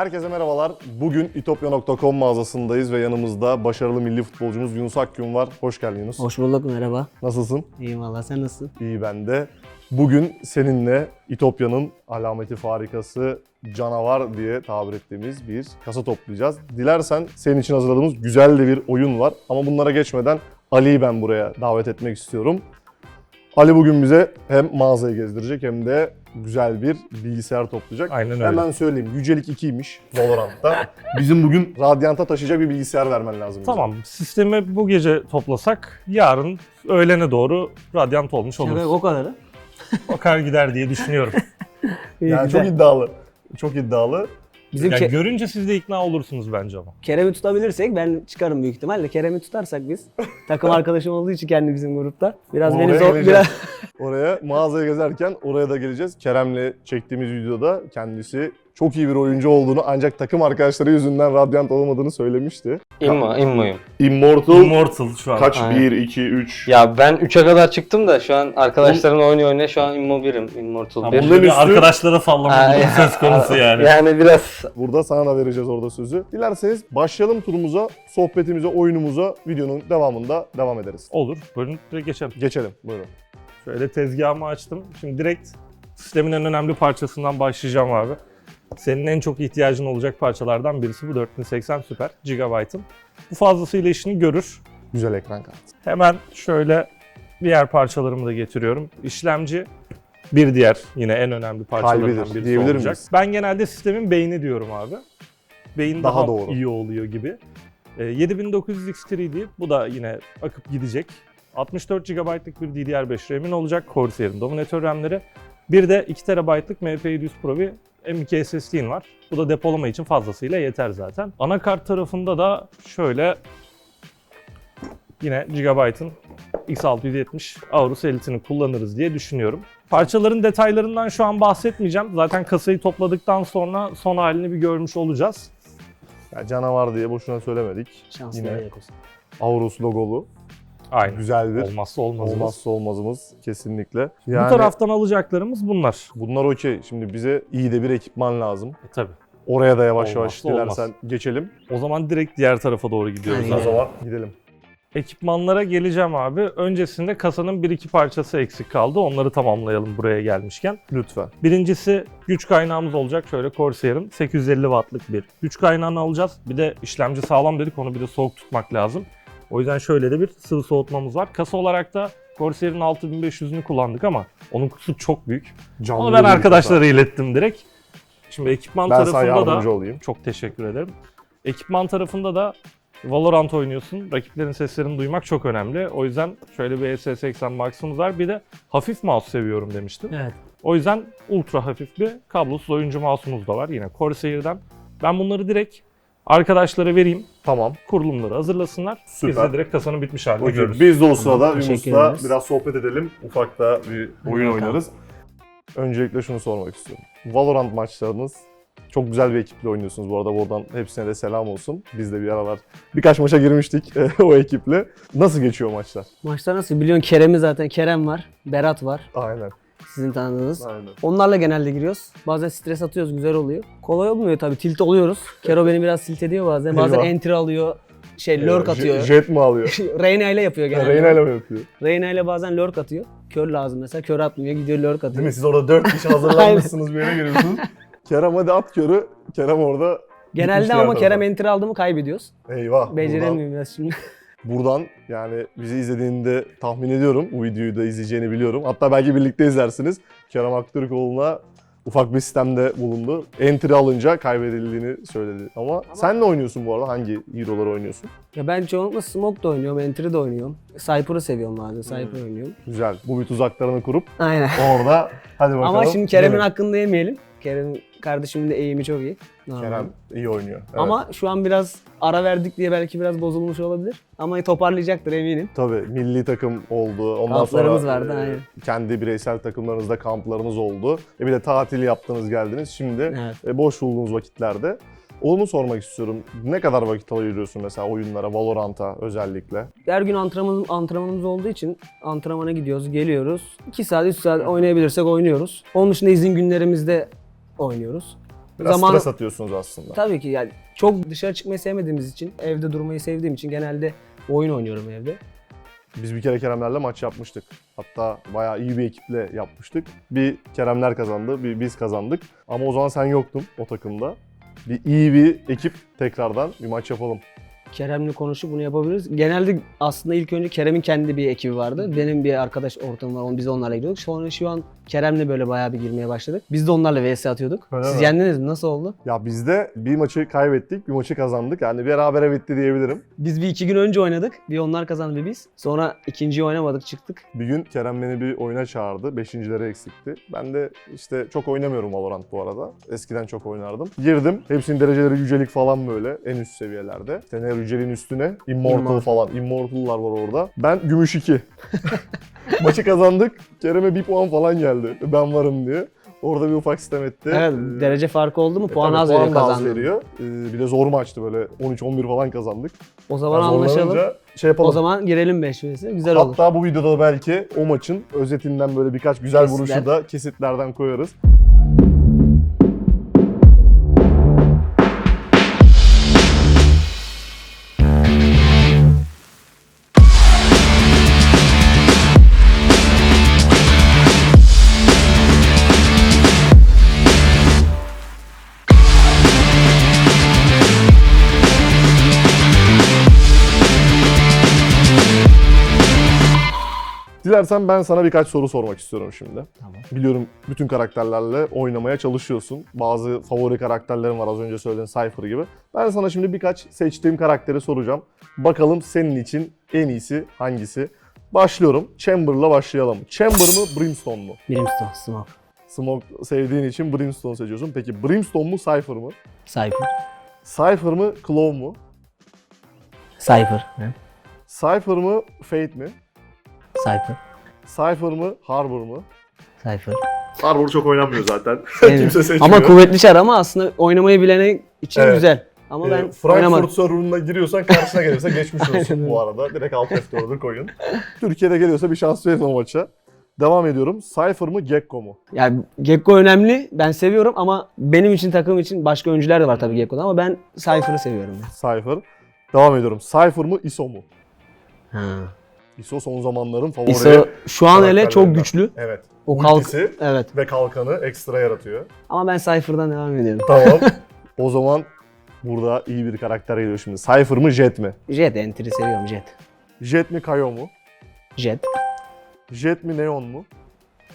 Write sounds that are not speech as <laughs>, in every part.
Herkese merhabalar. Bugün itopya.com mağazasındayız ve yanımızda başarılı milli futbolcumuz Yunus Akgün var. Hoş geldin Yunus. Hoş bulduk merhaba. Nasılsın? İyiyim valla sen nasılsın? İyi ben de. Bugün seninle İtopya'nın alameti farikası canavar diye tabir ettiğimiz bir kasa toplayacağız. Dilersen senin için hazırladığımız güzel de bir oyun var. Ama bunlara geçmeden Ali'yi ben buraya davet etmek istiyorum. Ali bugün bize hem mağazayı gezdirecek hem de güzel bir bilgisayar toplayacak. Aynen öyle. Hemen söyleyeyim. Yücelik 2'ymiş Valorant'ta. <laughs> Bizim bugün Radiant'a taşıyacak bir bilgisayar vermen lazım. bize. Tamam. Sistemi bu gece toplasak yarın öğlene doğru radyant olmuş Şaka olur. o kadarı. Bakar gider diye düşünüyorum. <laughs> İyi, Yani güzel. çok iddialı. Çok iddialı. Bizim yani Ke- görünce siz de ikna olursunuz bence ama. Kerem'i tutabilirsek ben çıkarım büyük ihtimalle. Kerem'i tutarsak biz <laughs> takım arkadaşım olduğu için kendi bizim grupta. Biraz Oraya beni zor geleceğiz. biraz Oraya mağazaya gezerken oraya da geleceğiz. Kerem'le çektiğimiz videoda kendisi çok iyi bir oyuncu olduğunu ancak takım arkadaşları yüzünden Radiant olamadığını söylemişti. İmmo, immoyum. Immortal Immortal şu an. kaç? Aynen. 1, 2, 3. Ya ben 3'e kadar çıktım da şu an arkadaşlarımla oynuyor oynuyor şu an immo 1'im. Immortal Ha, 1. burada bir üstü- arkadaşlara Ha, ya- söz konusu <laughs> yani. Yani biraz Burada sana da vereceğiz orada sözü. Dilerseniz başlayalım turumuza, sohbetimize, oyunumuza videonun devamında devam ederiz. Olur. Buyurun direkt geçelim. Geçelim. Buyurun. Şöyle tezgahımı açtım. Şimdi direkt sistemin en önemli parçasından başlayacağım abi. Senin en çok ihtiyacın olacak parçalardan birisi bu 4080 Super Gigabyte'ın. Bu fazlasıyla işini görür. Güzel ekran kartı. Hemen şöyle diğer parçalarımı da getiriyorum. İşlemci bir diğer yine en önemli parçalardan Kalbidir, birisi diyebilir olacak. miyiz? Ben genelde sistemin beyni diyorum abi. Beyin Daha daha, doğru. iyi oluyor gibi. Ee, 7900 X3D bu da yine akıp gidecek. 64 GB'lık bir DDR5 RAM'in olacak Corsair'in dominatör RAM'leri. Bir de 2 TB'lık MP700 Pro bir M.2 SSD'in var. Bu da depolama için fazlasıyla yeter zaten. Anakart tarafında da şöyle yine Gigabyte'ın X670 Aorus Elite'ini kullanırız diye düşünüyorum. Parçaların detaylarından şu an bahsetmeyeceğim. Zaten kasayı topladıktan sonra son halini bir görmüş olacağız. Ya canavar diye boşuna söylemedik. şanslı Yine. Aurus logolu. Aynen. Güzel bir Olmazsa olmazımız. olmazsa olmazımız kesinlikle. Bu taraftan alacaklarımız bunlar. Bunlar okey. Şimdi bize iyi de bir ekipman lazım. E, tabii. Oraya da yavaş yavaş Olmazsa dilersen geçelim. O zaman direkt diğer tarafa doğru gidiyoruz. Aynen. O zaman gidelim. Ekipmanlara geleceğim abi. Öncesinde kasanın bir iki parçası eksik kaldı. Onları tamamlayalım buraya gelmişken. Lütfen. Birincisi güç kaynağımız olacak. Şöyle Corsair'ın 850 wattlık bir güç kaynağını alacağız. Bir de işlemci sağlam dedik onu bir de soğuk tutmak lazım. O yüzden şöyle de bir sıvı soğutmamız var. Kasa olarak da Corsair'in 6500'ünü kullandık ama onun kutusu çok büyük. Canlı Onu ben arkadaşlara ilettim direkt. Şimdi ekipman kasa. Ben tarafında da olayım. çok teşekkür ederim. Ekipman tarafında da Valorant oynuyorsun. Rakiplerin seslerini duymak çok önemli. O yüzden şöyle bir SS80 Max'ımız var. Bir de hafif mouse seviyorum demiştim. Evet. O yüzden ultra hafif bir kablosuz oyuncu mouse'umuz da var yine Corsair'den. Ben bunları direkt arkadaşlara vereyim. Tamam. Kurulumları hazırlasınlar. Biz Süper. de direkt kasanın bitmiş halini Okey. görürüz. Biz de o sırada Tamam, teşekkür Yunus'la ederiz. biraz sohbet edelim. Ufak da bir oyun bakalım. oynarız. Öncelikle şunu sormak istiyorum. Valorant maçlarınız çok güzel bir ekiple oynuyorsunuz bu arada. Buradan hepsine de selam olsun. Biz de bir aralar birkaç maça girmiştik <laughs> o ekiple. Nasıl geçiyor maçlar? Maçlar nasıl? Biliyorsun Kerem'i zaten. Kerem var. Berat var. Aynen. Sizin tanıdığınız. Aynen. Onlarla genelde giriyoruz. Bazen stres atıyoruz. Güzel oluyor. Kolay olmuyor tabii. Tilt oluyoruz. Kero beni biraz tilt ediyor bazen. Bazen Eyvah. alıyor. Şey lurk Ee, atıyor. j- Jet mi alıyor? <laughs> Reyna ile yapıyor genelde. Reyna ile mi yapıyor? Reyna ile bazen lurk atıyor. Kör lazım mesela. Kör atmıyor. Gidiyor lurk atıyor. Değil mi? Siz orada dört kişi <laughs> hazırlanmışsınız bir yere giriyorsunuz. Kerem hadi at körü. Kerem orada Genelde ama Kerem enter aldı mı kaybediyoruz. Eyvah. Buradan, Beceremiyorum biraz şimdi. Buradan yani bizi izlediğini de tahmin ediyorum. Bu videoyu da izleyeceğini biliyorum. Hatta belki birlikte izlersiniz. Kerem Aktürkoğlu'na ufak bir sistemde bulundu. Entry alınca kaybedildiğini söyledi. Ama, sen ne oynuyorsun bu arada? Hangi hero'ları oynuyorsun? ya ben çoğunlukla Smoke da oynuyorum, Entry de oynuyorum. Cypher'ı seviyorum bazen, Cypher Hmm. oynuyorum. Güzel. Bu bir tuzaklarını kurup Aynen. orada hadi bakalım. Ama şimdi Kerem'in hakkını da yemeyelim. Kerem kardeşimin de eğimi çok iyi. Kerem iyi oynuyor. Evet. Ama şu an biraz ara verdik diye belki biraz bozulmuş olabilir. Ama toparlayacaktır eminim. Tabii milli takım oldu. Ondan Kamplarımız sonra vardı, e, aynen. kendi bireysel takımlarınızda kamplarınız oldu. E bir de tatil yaptınız geldiniz. Şimdi Evet. e, boş bulduğunuz vakitlerde onu sormak istiyorum. Ne kadar vakit ayırıyorsun mesela oyunlara, Valorant'a özellikle? Her gün antrenman, antrenmanımız olduğu için antrenmana gidiyoruz, geliyoruz. 2 saat, 3 saat oynayabilirsek oynuyoruz. Onun dışında izin günlerimizde oynuyoruz. Biraz Zamanı- stres atıyorsunuz aslında. Tabii ki yani çok dışarı çıkmayı sevmediğimiz için, evde durmayı sevdiğim için genelde oyun oynuyorum evde. Biz bir kere Keremlerle maç yapmıştık. Hatta bayağı iyi bir ekiple yapmıştık. Bir Keremler kazandı, bir biz kazandık. Ama o zaman sen yoktun o takımda. Bir iyi bir ekip tekrardan bir maç yapalım. Kerem'le konuşup bunu yapabiliriz. Genelde aslında ilk önce Kerem'in kendi bir ekibi vardı. Benim bir arkadaş ortamım var. Biz onlarla gidiyorduk. Sonra şu an Kerem'le böyle bayağı bir girmeye başladık. Biz de onlarla vs atıyorduk. Öyle Siz mi? yendiniz mi? Nasıl oldu? Ya biz de bir maçı kaybettik, bir maçı kazandık. Yani berabere bitti diyebilirim. Biz bir iki gün önce oynadık. Bir onlar kazandı bir biz. Sonra ikinciyi oynamadık çıktık. Bir gün Kerem beni bir oyuna çağırdı. Beşincileri eksikti. Ben de işte çok oynamıyorum Valorant bu arada. Eskiden çok oynardım. Girdim. Hepsinin dereceleri yücelik falan böyle. En üst seviyelerde. İşte ne yüceliğin üstüne Immortal, Immortal. falan. Immortal'lar var orada. Ben gümüş 2. <laughs> Maçı kazandık. Kerem'e bir puan falan geldi. Ben varım diye. Orada bir ufak sistem etti. Evet, Ee, derece farkı oldu mu e, puan tabii az veriyor da veriyor. Ee, bir de zor maçtı böyle 13-11 falan kazandık. O zaman Yani anlaşalım. zorlanınca Şey yapalım. O zaman girelim 5 vs. Güzel olur. Hatta bu videoda da belki o maçın özetinden böyle birkaç güzel Kesitler. vuruşu da kesitlerden koyarız. Dilersen ben sana birkaç soru sormak istiyorum şimdi. Tamam. Biliyorum bütün karakterlerle oynamaya çalışıyorsun. Bazı favori karakterlerin var az önce söylediğin Cypher gibi. Ben sana şimdi birkaç seçtiğim karakteri soracağım. Bakalım senin için en iyisi hangisi? Başlıyorum. Chamber'la başlayalım. Chamber mı, Brimstone mu? Brimstone, Smoke, Smoke sevdiğin için Brimstone seçiyorsun. Peki Brimstone mu, Cypher mı? Cypher. Cypher mı, Claw mu? Cypher. Ne? Cypher mı, Fate mi? Cypher. Cypher mı, Harbor mu? Cypher. Harbor çok oynanmıyor zaten. <laughs> Evet. Kimse seçmiyor. Ama kuvvetli çar ama aslında oynamayı bilene için Evet. güzel. Ama Ee, ben Frankfurt oynamadım. server'ına giriyorsan karşına gelirse geçmiş <laughs> olsun bu arada. Direkt alt F4'ü koyun. Türkiye'de geliyorsa bir şans verin o maça. Devam ediyorum. Cypher mı Gekko mu? Yani Gekko önemli. Ben seviyorum ama benim için takım için başka oyuncular da var tabii Gekko'da ama ben Cypher'ı seviyorum. Ya. Cypher. Devam ediyorum. Cypher mı ISO mu? Ha. ISO son zamanların favori. ISO şu an hele çok güçlü. Evet. O kalk Ultisi evet. ve kalkanı ekstra yaratıyor. Ama ben Cypher'dan devam ediyorum. Tamam. <laughs> o zaman burada iyi bir karakter geliyor şimdi. Cypher mı Jet mi? Jet entry seviyorum Jet. Jet mi Kayo mu? Jet. Jet mi Neon mu?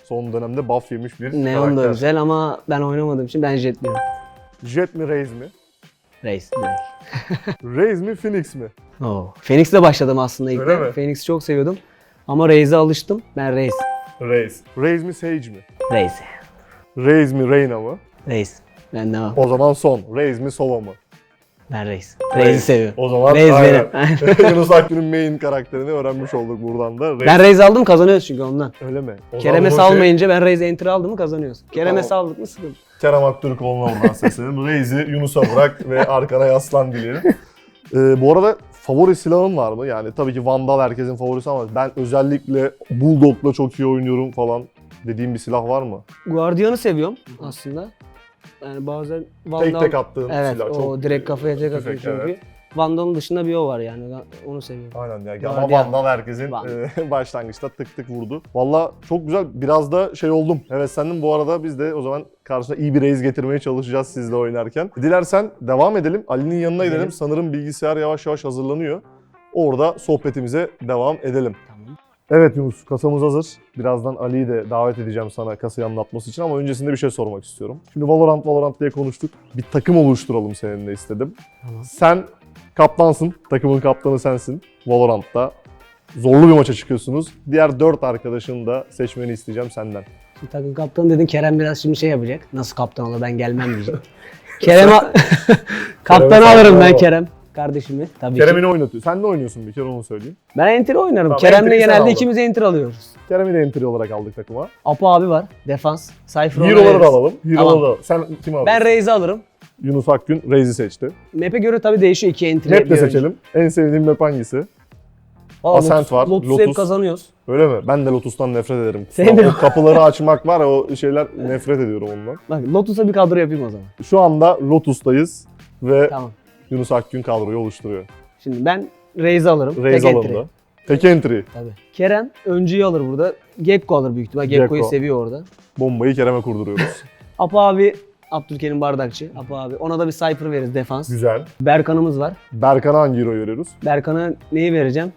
Son dönemde buff yemiş bir Neon da karakter. güzel ama ben oynamadığım için ben Jet diyorum. Jet mi Raze mi? Raze direkt. <laughs> Raze mi Phoenix mi? Oo. Phoenix'le başladım aslında ilk. Öyle de. mi? Phoenix'i çok seviyordum. Ama Raze'e alıştım. Ben Raze. Raze. Raze mi Sage mi? Raze. Raze mi Reyna mı? Raze. Ben devam. O zaman son. Raze mi Sova mı? Ben Raze. Raze'i seviyorum. O zaman Raze aynen. benim. <laughs> Yunus Akgün'ün main karakterini öğrenmiş olduk buradan da. Raze. ben Raze aldım kazanıyoruz çünkü ondan. Öyle mi? O Kerem'e zaman bu şey- salmayınca ben Raze enter aldım mı kazanıyoruz. Kerem'e Tamam. saldık mı sıkıntı. Kerem Aktürkoğlu'na buradan seslenelim. Raze'i Yunus'a bırak ve arkana yaslan dileyelim. <laughs> Ee, bu arada favori silahın var mı? Yani tabii ki Vandal herkesin favorisi ama ben özellikle Bulldog'la çok iyi oynuyorum falan dediğim bir silah var mı? Guardian'ı seviyorum aslında. Yani bazen Vandal... Tek tek attığın Evet silah. o çok direkt kafaya tek atıyor çünkü. evet. Vandal'ın dışında bir o var yani. Onu seviyorum. Aynen ya. Guardian. Ama Vandal herkesin Vandal. e, <laughs> başlangıçta tık tık vurdu. Valla çok güzel. Biraz da şey oldum. Evet sendim bu arada biz de o zaman karşına iyi bir reis getirmeye çalışacağız sizle oynarken. Dilersen devam edelim. Ali'nin yanına gidelim. Gidelim. Sanırım bilgisayar yavaş yavaş hazırlanıyor. Orada sohbetimize devam edelim. Tamam. Evet Yunus kasamız hazır. Birazdan Ali'yi de davet edeceğim sana kasayı anlatması için ama öncesinde bir şey sormak istiyorum. Şimdi Valorant Valorant diye konuştuk. Bir takım oluşturalım seninle istedim. Tamam. Sen kaptansın. Takımın kaptanı sensin. Valorant'ta. Zorlu bir maça çıkıyorsunuz. Diğer dört arkadaşını da seçmeni isteyeceğim senden. Şimdi takım kaptanı dedin Kerem biraz şimdi şey yapacak. Nasıl kaptan olur ben gelmem diyecek. <laughs> <laughs> Kerem Kerem'e <laughs> alırım ben. Kerem. Kardeşimi tabii Kerem'i ki. ne oynatıyor? Sen ne oynuyorsun bir kere onu söyleyeyim. Ben enter oynarım. Tamam, Kerem'le enter'i sen genelde aldın. ikimiz enter alıyoruz. Kerem'i de entry olarak aldık takıma. Apo abi var. Defans. Cypher Hero'ları da alalım. Hero'ları Tamam. da. Sen kimi aldın? Ben Raze'i alırım. Yunus Akgün Raze'i seçti. Map'e göre tabii değişiyor. iki entry Map de seçelim. En sevdiğin map hangisi? Valla Ascent var, Lotus'u Lotus. hep kazanıyoruz. Öyle mi? Ben de Lotus'tan nefret ederim. Sevmiyorum. Kapıları açmak var ya o şeyler nefret ediyorum ondan. Bak Lotus'a bir kadro yapayım o zaman. Şu anda Lotus'tayız ve Tamam. Yunus Akgün kadroyu oluşturuyor. Şimdi ben Raze'i alırım. Reis entry. alındı. Tek entry. Tabii. Kerem öncüyü alır burada. Gekko alır büyük ihtimal. Gekko'yu Gekko. seviyor orada. Bombayı Kerem'e kurduruyoruz. <laughs> Apo abi Abdülkerim Bardakçı. Apo abi. Ona da bir Cypher veririz defans. Güzel. Berkan'ımız var. Berkan'a hangi hero veriyoruz? Berkan'a neyi vereceğim?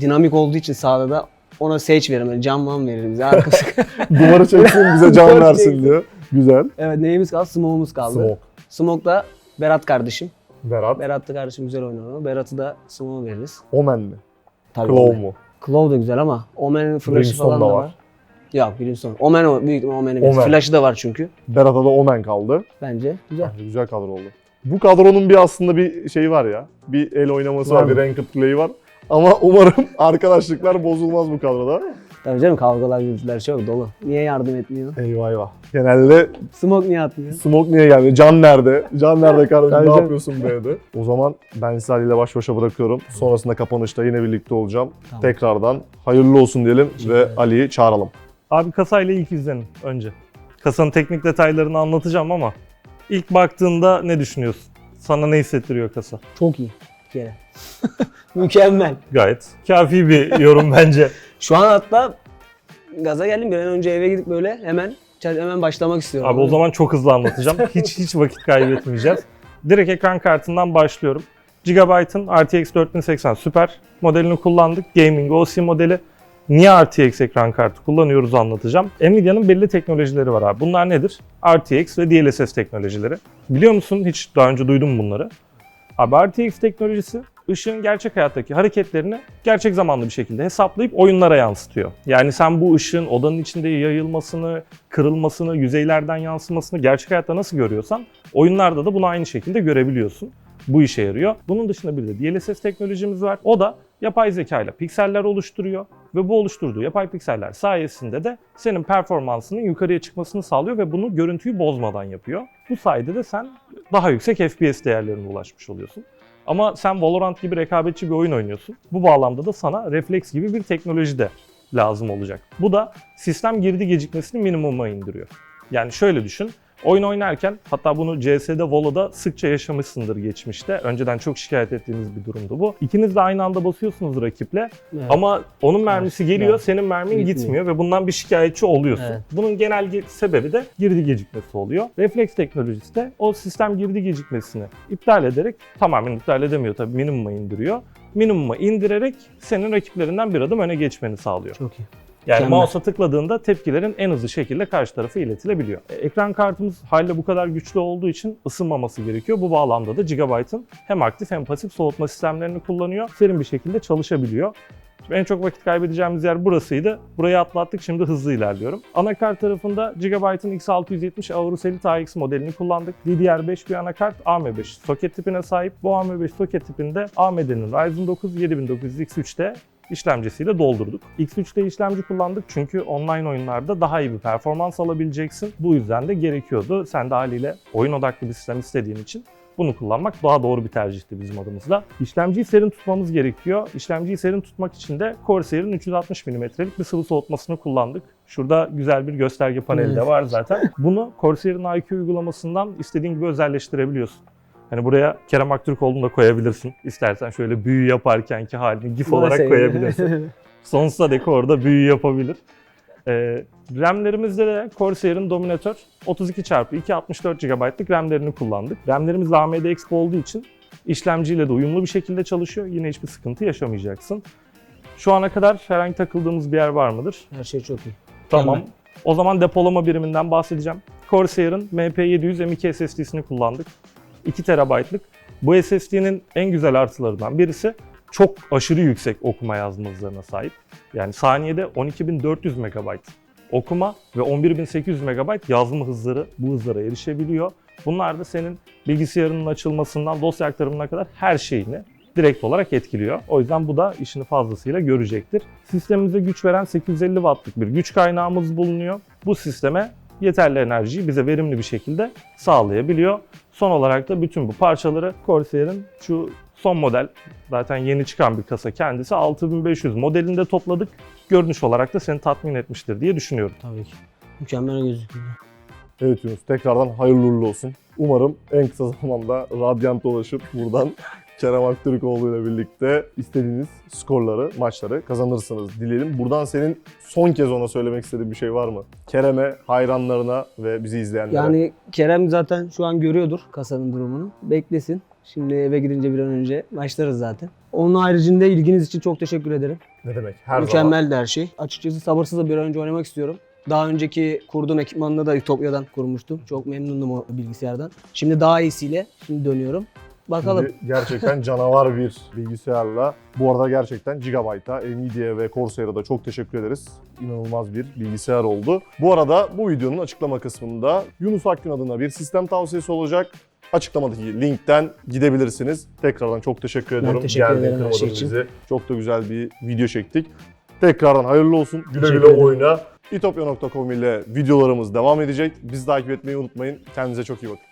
Dinamik olduğu için sahada da ona Sage veririm. Yani Can Van veririm bize arkası. <laughs> Duvarı çeksin bize can versin çeksin. diyor. Güzel. evet neyimiz kaldı? Smoke'umuz kaldı. Smoke. Smoke da Berat kardeşim. Berat. Berat da kardeşim güzel oynar onu. Berat'ı da Smoke'a veririz. Omen mi? Tabii Claw mu? Claw da güzel ama Omen'in flash'ı Brimstone falan da var. var. Yok Brimstone. Omen o. Büyük ihtimalle Omen'in Omen. flash'ı da var çünkü. Berat'a da Omen kaldı. Bence güzel. Bence güzel kadro oldu. Bu kadronun bir aslında bir şeyi var ya. Bir el oynaması Var var, bir ranked play'i var. Ama <laughs> umarım arkadaşlıklar bozulmaz bu kadroda. Tabii canım kavgalar gürültüler çok dolu. Niye yardım etmiyor? Eyvah eyvah. Genelde Smoke niye atmıyor? Smoke niye geldi? Can nerede? Can nerede kardeşim? Tabii ne canım. yapıyorsun B'de? O zaman ben sizi Ali ile baş başa bırakıyorum. Sonrasında kapanışta yine birlikte olacağım. Tamam. Tekrardan hayırlı olsun diyelim ve. Ali'yi çağıralım. Abi kasayla ilk izlenin önce. Kasanın teknik detaylarını anlatacağım ama ilk baktığında ne düşünüyorsun? Sana ne hissettiriyor kasa? Çok iyi kere. <laughs> Mükemmel. Gayet kafi bir yorum <laughs> bence. Şu an hatta gaza geldim. Bir an önce eve gidip böyle hemen hemen başlamak istiyorum. Abi o zaman çok hızlı anlatacağım. <laughs> Hiç hiç vakit kaybetmeyeceğiz. Direkt ekran kartından başlıyorum. Gigabyte'ın RTX 4080 Super modelini kullandık. Gaming OC modeli. Niye RTX ekran kartı kullanıyoruz anlatacağım. Nvidia'nın belli teknolojileri var abi. Bunlar nedir? RTX ve DLSS teknolojileri. Biliyor musun? Hiç daha önce duydun mu bunları? Abi RTX teknolojisi ışığın gerçek hayattaki hareketlerini gerçek zamanlı bir şekilde hesaplayıp oyunlara yansıtıyor. Yani sen bu ışığın odanın içinde yayılmasını, kırılmasını, yüzeylerden yansımasını gerçek hayatta nasıl görüyorsan oyunlarda da bunu aynı şekilde görebiliyorsun. Bu işe yarıyor. Bunun dışında bir de DLSS teknolojimiz var. O da yapay zeka ile pikseller oluşturuyor ve bu oluşturduğu yapay pikseller sayesinde de senin performansının yukarıya çıkmasını sağlıyor ve bunu görüntüyü bozmadan yapıyor. Bu sayede de sen daha yüksek FPS değerlerine ulaşmış oluyorsun. Ama sen Valorant gibi rekabetçi bir oyun oynuyorsun. Bu bağlamda da sana refleks gibi bir teknoloji de lazım olacak. Bu da sistem girdi gecikmesini minimuma indiriyor. Yani şöyle düşün. Oyun oynarken hatta bunu CS'de Volo'da sıkça yaşamışsındır geçmişte. Önceden çok şikayet ettiğimiz bir durumdu bu. İkiniz de aynı anda basıyorsunuz rakiple Evet. ama onun mermisi geliyor, Evet. senin mermin Gitmiyor. gitmiyor. ve bundan bir şikayetçi oluyorsun. Evet. Bunun genel ge- sebebi de girdi gecikmesi oluyor. Refleks teknolojisi de o sistem girdi gecikmesini iptal ederek, tamamen iptal edemiyor tabii minimuma indiriyor. Minimuma indirerek senin rakiplerinden bir adım öne geçmeni sağlıyor. Çok iyi. Yani mouse'a tıkladığında tepkilerin en hızlı şekilde karşı tarafa iletilebiliyor. E, Ekran kartımız haliyle bu kadar güçlü olduğu için ısınmaması gerekiyor. Bu bağlamda da Gigabyte'ın hem aktif hem pasif soğutma sistemlerini kullanıyor. Serin bir şekilde çalışabiliyor. Şimdi en çok vakit kaybedeceğimiz yer burasıydı. Burayı atlattık şimdi hızlı ilerliyorum. Anakart tarafında Gigabyte'ın X670 Aorus Elite AX modelini kullandık. DDR5 bir anakart AM5 soket tipine sahip. Bu AM5 soket tipinde AMD'nin Ryzen 9 7900 X3'te işlemcisiyle doldurduk. X3'te işlemci kullandık çünkü online oyunlarda daha iyi bir performans alabileceksin. Bu yüzden de gerekiyordu. Sen de haliyle oyun odaklı bir sistem istediğin için bunu kullanmak daha doğru bir tercihti bizim adımızda. İşlemciyi serin tutmamız gerekiyor. İşlemciyi serin tutmak için de Corsair'in 360 mm'lik bir sıvı soğutmasını kullandık. Şurada güzel bir gösterge paneli de var zaten. Bunu Corsair'in IQ uygulamasından istediğin gibi özelleştirebiliyorsun. Hani buraya Kerem Aktürkoğlu'nu da koyabilirsin. İstersen şöyle büyü yaparkenki halini GIF olarak koyabilirsin. <laughs> Sonsuza dek orada büyü yapabilir. Ee, RAM'lerimizde de Corsair'in Dominator 32x2 64 GB'lık RAM'lerini kullandık. RAM'lerimiz AMD Expo olduğu için işlemciyle de uyumlu bir şekilde çalışıyor. Yine hiçbir sıkıntı yaşamayacaksın. Şu ana kadar herhangi takıldığımız bir yer var mıdır? Her şey çok iyi. Tamam. Mükemmel. O zaman depolama biriminden bahsedeceğim. Corsair'ın MP700 M2 SSD'sini kullandık. 2 TB'lık. Bu SSD'nin en güzel artılarından birisi çok aşırı yüksek okuma yazma hızlarına sahip. Yani saniyede 12400 MB okuma ve 11800 MB yazma hızları bu hızlara erişebiliyor. Bunlar da senin bilgisayarının açılmasından dosya aktarımına kadar her şeyini direkt olarak etkiliyor. O yüzden bu da işini fazlasıyla görecektir. Sistemimize güç veren 850 wattlık bir güç kaynağımız bulunuyor. Bu sisteme yeterli enerjiyi bize verimli bir şekilde sağlayabiliyor. Son olarak da bütün bu parçaları Corsair'in şu Son model zaten yeni çıkan bir kasa kendisi 6500 modelinde topladık. Görünüş olarak da seni tatmin etmiştir diye düşünüyorum. Tabii ki. Mükemmel gözüküyor. Evet Yunus tekrardan hayırlı uğurlu olsun. Umarım en kısa zamanda Radiant'a ulaşıp buradan Kerem Aktürkoğlu ile birlikte istediğiniz skorları, maçları kazanırsınız dileyelim. Buradan senin son kez ona söylemek istediğin bir şey var mı? Kerem'e, hayranlarına ve bizi izleyenlere. Yani Kerem zaten şu an görüyordur kasanın durumunu. Beklesin. Şimdi eve gidince bir an önce başlarız zaten. Onun haricinde ilginiz için çok teşekkür ederim. ne demek? Her zaman. Mükemmeldi her şey. Açıkçası sabırsızla bir an önce oynamak istiyorum. Daha önceki kurduğum ekipmanını da Ütopya'dan kurmuştum. Çok memnundum o bilgisayardan. Şimdi daha iyisiyle şimdi dönüyorum. Bakalım. Şimdi gerçekten canavar bir bilgisayarla. Bu arada gerçekten Gigabyte'a, Nvidia'ya ve Corsair'a da çok teşekkür ederiz. İnanılmaz bir bilgisayar oldu. Bu arada bu videonun açıklama kısmında Yunus Akgün adına bir sistem tavsiyesi olacak. Açıklamadaki linkten gidebilirsiniz. Tekrardan çok teşekkür ediyorum. teşekkür Geldin, ederim her şey için. bizi. Çok da güzel bir video çektik. Tekrardan hayırlı olsun. Güle güle oyna. itopya.com ile videolarımız devam edecek. Bizi takip etmeyi unutmayın. Kendinize çok iyi bakın.